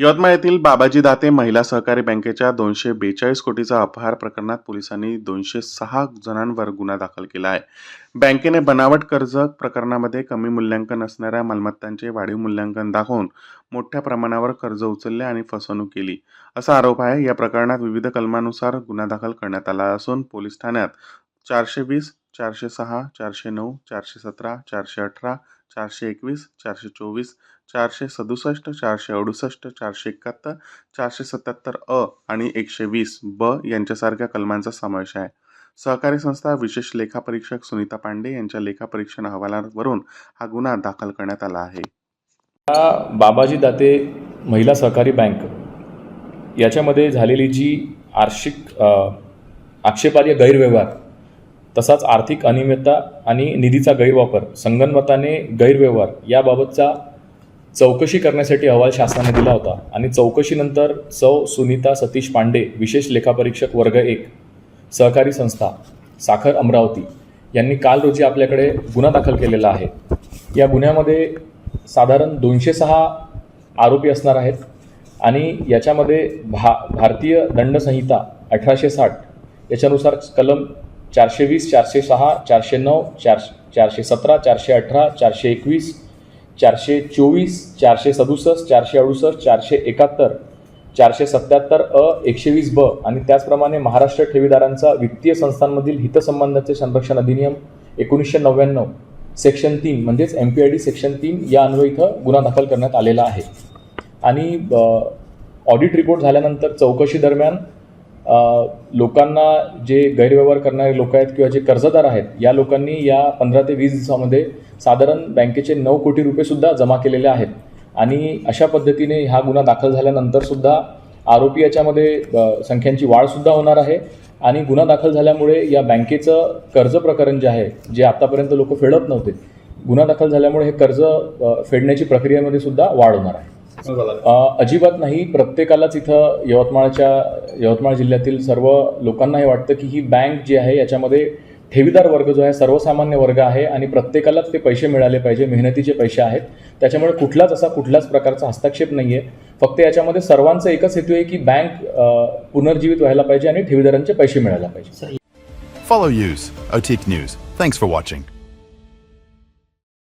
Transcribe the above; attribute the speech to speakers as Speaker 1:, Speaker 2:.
Speaker 1: यवतमाळ येथील बाबाजी दाते महिला सहकारी बँकेच्या दोनशे बेचाळीस कोटीचा अपहार प्रकरणात पोलिसांनी दोनशे सहा जणांवर गुन्हा दाखल केला आहे. बँकेने बनावट कर्ज प्रकरणामध्ये कमी मूल्यांकन असणाऱ्या मालमत्तांचे वाढीव मूल्यांकन दाखवून मोठ्या प्रमाणावर कर्ज उचलले आणि फसवणूक केली. असा आरोप आहे. या प्रकरणात विविध कलमानुसार गुन्हा दाखल करण्यात आला असून पोलीस ठाण्यात चारशे वीस चारशे सहा चारशे नऊ चारशे सतरा चारशे अठरा चारशे एकवीस चारशे चोवीस चारशे सदुसष्ट चारशे अडुसष्ट चारशे एकाहत्तर चारशे सत्याहत्तर अ आणि एकशे वीस ब यांच्यासारख्या कलमांचा समावेश आहे. सहकारी संस्था विशेष लेखापरीक्षक सुनीता पांडे यांच्या लेखापरीक्षण अहवालावरून हा गुन्हा दाखल करण्यात आला आहे.
Speaker 2: बाबाजी दाते महिला सहकारी बँक. याच्यामध्ये झालेली जी आर्शिक अ, आक्षेपार्ह गैरव्यवहार तसाच आर्थिक अनियमितता आणि निधीचा गैरवापर संगनमताने गैरव्यवहार याबाबतचा चौकशी करण्यासाठी अहवाल शासनाने दिला होता आणि चौकशीनंतर सौ सुनीता सतीश पांडे विशेष लेखापरीक्षक वर्ग एक सहकारी संस्था साखर अमरावती यांनी काल रोजी आपल्याकडे गुन्हा दाखल केलेला आहे. या गुन्ह्यामध्ये साधारण दोनशे सहा आरोपी असणार आहेत आणि याच्यामध्ये भा भारतीय दंडसंहिता अठराशे साठ याच्यानुसार कलम चारशे वीस चारशे सहा चारशे नऊ चार चारशे सतरा चारशे अठरा चारशे एकवीस चारशे चोवीस चारशे सदुसष्ट चारशे अडुसष्ट चारशे एकाहत्तर चारशे सत्याहत्तर अ एकशे वीस ब आणि त्याचप्रमाणे महाराष्ट्र ठेवीदारांचा वित्तीय संस्थांमधील हितसंबंधाचे संरक्षण अधिनियम एकोणीसशे नव्याण्णव सेक्शन तीन म्हणजेच M P I D section तीन या अन्वय इथं गुन्हा दाखल करण्यात आलेला आहे. आणि ऑडिट रिपोर्ट झाल्यानंतर चौकशी दरम्यान लोकांना जे गैरव्यवहार करणारे लोक आहेत किंवा जे कर्जदार आहेत या लोकांनी या पंधरा ते वीस दिवसामध्ये साधारण बँकेचे नऊ कोटी रुपयेसुद्धा जमा केलेले आहेत. आणि अशा पद्धतीने हा गुन्हा दाखल झाल्यानंतरसुद्धा आरोपी याच्यामध्ये संख्यांची वाढसुद्धा होणार आहे. आणि गुन्हा दाखल झाल्यामुळे या बँकेचं कर्ज प्रकरण जे आहे जे आतापर्यंत लोक फेडत नव्हते गुन्हा दाखल झाल्यामुळे हे कर्ज फेडण्याची प्रक्रियेमध्ये सुद्धा वाढ होणार आहे. अजिबात नाही प्रत्येकालाच इथं यवतमाळच्या यवतमाळ जिल्ह्यातील सर्व लोकांना हे वाटतं की ही बँक जी आहे याच्यामध्ये ठेवीदार वर्ग जो आहे सर्वसामान्य वर्ग आहे आणि प्रत्येकालाच ते पैसे मिळाले पाहिजे मेहनतीचे पैसे आहेत त्याच्यामुळे कुठलाच असा कुठल्याच प्रकारचा हस्तक्षेप नाही आहे फक्त याच्यामध्ये सर्वांचा एकच हेतू आहे की बँक पुनर्जीवित व्हायला पाहिजे आणि ठेवीदारांचे पैसे मिळायला पाहिजे
Speaker 3: Follow Use, Otique News. Thanks for.